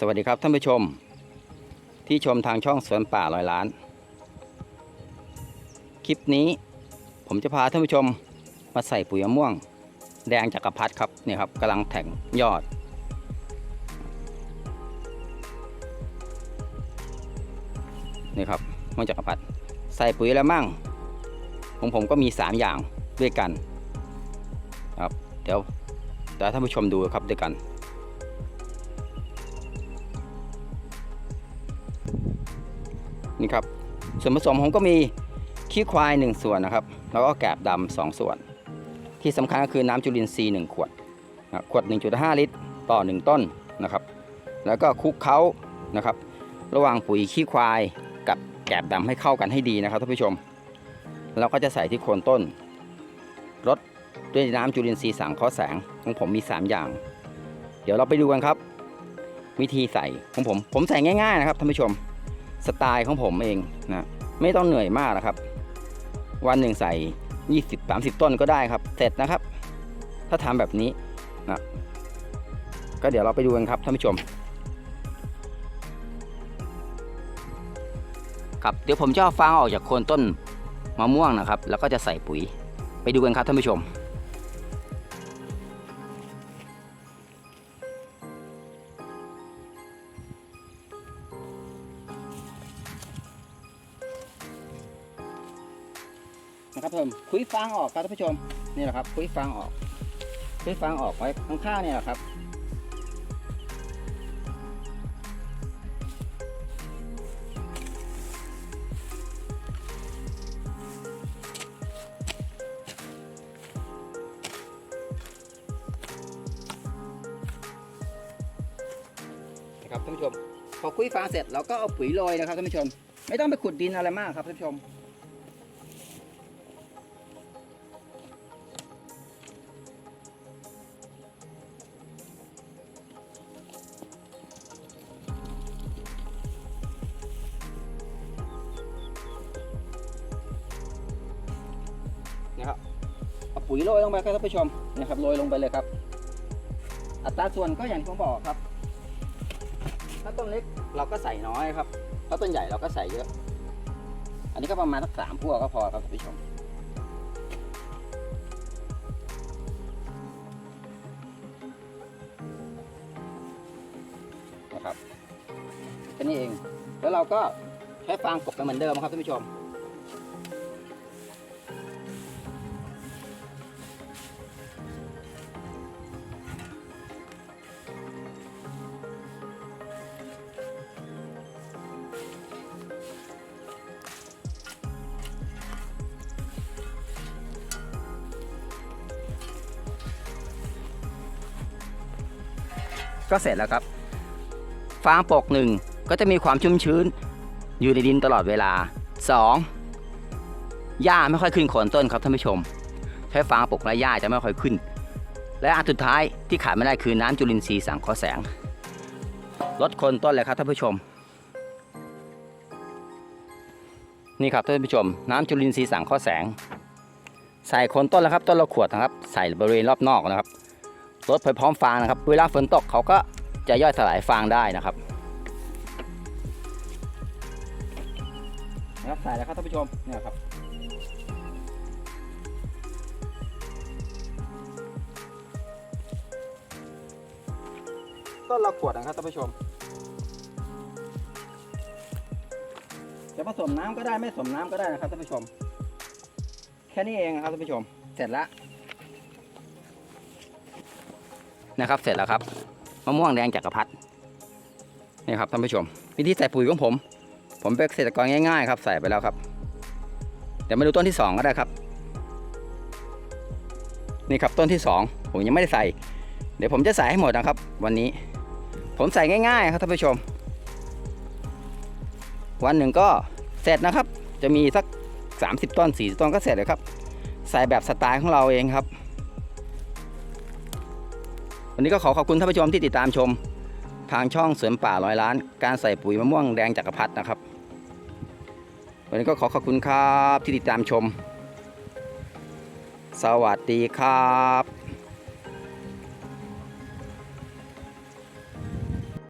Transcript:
สวัสดีครับท่านผู้ชม ที่ชมทางช่องสวนป่าร้อยล้าน คลิปนี้ผมจะพาท่านผู้ชมมาใส่ปุ๋ยมะม่วง แดงจักรพรรดิครับนี่ครับกำลังแทงยอด นี่ครับม่วงจักรพรรดิใส่ปุ๋ยแล้วมั่งของผมก็มี 3 อย่างด้วยกันครับเดี๋ยวเดี๋ยวท่านผู้ชมดูครับด้วยกัน นี่ครับส่วนผสมผมก็มีขี้ควาย 1 ส่วนนะครับ แล้วก็แกบดำสองส่วน ที่สำคัญก็คือน้ำจุลินทรีย์ 1 ขวดนะขวด 1.5 ลิตร ต่อ 1 ต้นนะครับ แล้วก็คลุกเคล้านะครับ ระหว่างปุ๋ยขี้ควายกับแกบดำให้เข้ากันให้ดีนะครับท่านผู้ชม เราก็จะใส่ที่โคนต้นรดด้วยน้ำจุลินทรีย์สังเคราะห์แสงของผมมี 3 อย่าง เดี๋ยวเราไปดูกันครับ วิธีใส่ของผมผมใส่ง่ายๆนะครับท่านผู้ชม สไตล์ของผมเองนะไม่ต้องเหนื่อยมากนะครับ วันหนึ่งใส่ 20 30 ต้นก็ได้ครับ เสร็จนะครับ ถ้าทำแบบนี้นะก็เดี๋ยวเราไปดูกันครับท่านผู้ชม ครับเดี๋ยวผมจะเอาฟางออกจากโคนต้นมะม่วงนะครับ แล้วก็จะใส่ปุ๋ยไปดูกันครับท่านผู้ชม ครับผมคุยฟางออกครับท่านผู้ชมนี่แหละครับ คุยฟางออก คุยฟางออกไว้ข้างๆเนี่ยแหละครับนะครับท่านผู้ชมพอคุยฟางเสร็จเราก็เอาปุ๋ยโรยนะครับท่านผู้ชม ไม่ต้องไปขุดดินอะไรมากครับท่านผู้ชม ปุ๋ยโรยลงไปครับท่านผู้ชมนะครับโรยลงไปเลยครับ อัตราส่วนก็อย่างที่ผมบอกครับ ถ้าต้นเล็กเราก็ใส่น้อยครับถ้าต้นใหญ่เราก็ใส่เยอะ อันนี้ก็ประมาณสักสามพวกก็พอครับท่านผู้ชมนะครับแค่นี้เอง แล้วเราก็ใช้ฟางกบไปเหมือนเดิมครับท่านผู้ชม ก็เสร็จแล้วครับ ฟางปกหนึ่งก็จะมีความชุ่มชื้น อยู่ในดินตลอดเวลา 2. หญ้าไม่ค่อยขึ้นโคนต้นครับท่านผู้ชม ใช้ฟางปกและหญ้าจะไม่ค่อยขึ้น และอันสุดท้ายที่ขาดไม่ได้คือน้ำจุลินทรีย์สังเคราะห์แสงลดโคนต้นเลยครับท่านผู้ชม นี่ครับท่านผู้ชม น้ำจุลินทรีย์สังเคราะห์แสง ใส่โคนต้นแล้วครับต้นละขวดนะครับ ใส่บริเวณรอบนอกนะครับ รดไปพร้อมฟางนะครับ เวลาฝนตกเขาก็จะย่อยสลายฟางได้นะครับนะครับใส่แล้วครับท่านผู้ชมเนี่ยครับต้นละขวดนะครับท่านผู้ชม จะผสมน้ำก็ได้ไม่ผสมน้ำก็ได้นะครับท่านผู้ชม แค่นี้เองนะครับท่านผู้ชม เสร็จแล้ว นะครับ เสร็จแล้วครับมะม่วงแดงจักรพรรดินี่ครับท่านผู้ชม วิธีใส่ปุ๋ยของผม ผมเป็นเกษตรกรง่ายๆครับ ใส่ไปแล้วครับ เดี๋ยวมาดูต้นที่สองก็ได้ครับ นี่ครับต้นที่สองผมยังไม่ได้ใส่ เดี๋ยวผมจะใส่ให้หมดนะครับ วันนี้ ผมใส่ง่ายๆครับท่านผู้ชม วันหนึ่งก็เสร็จนะครับ จะมีสัก 30 ต้น 40 ต้นก็เสร็จเลยครับ ใส่แบบสไตล์ของเราเองครับ วันนี้ก็ขอขอบคุณท่านผู้ชมที่ติดตามชม ทางช่องสวนป่าร้อยล้าน การใส่ปุ๋ยมะม่วงแดงจักรพรรดินะครับ วันนี้ก็ขอขอบคุณครับที่ติดตามชม สวัสดีครับ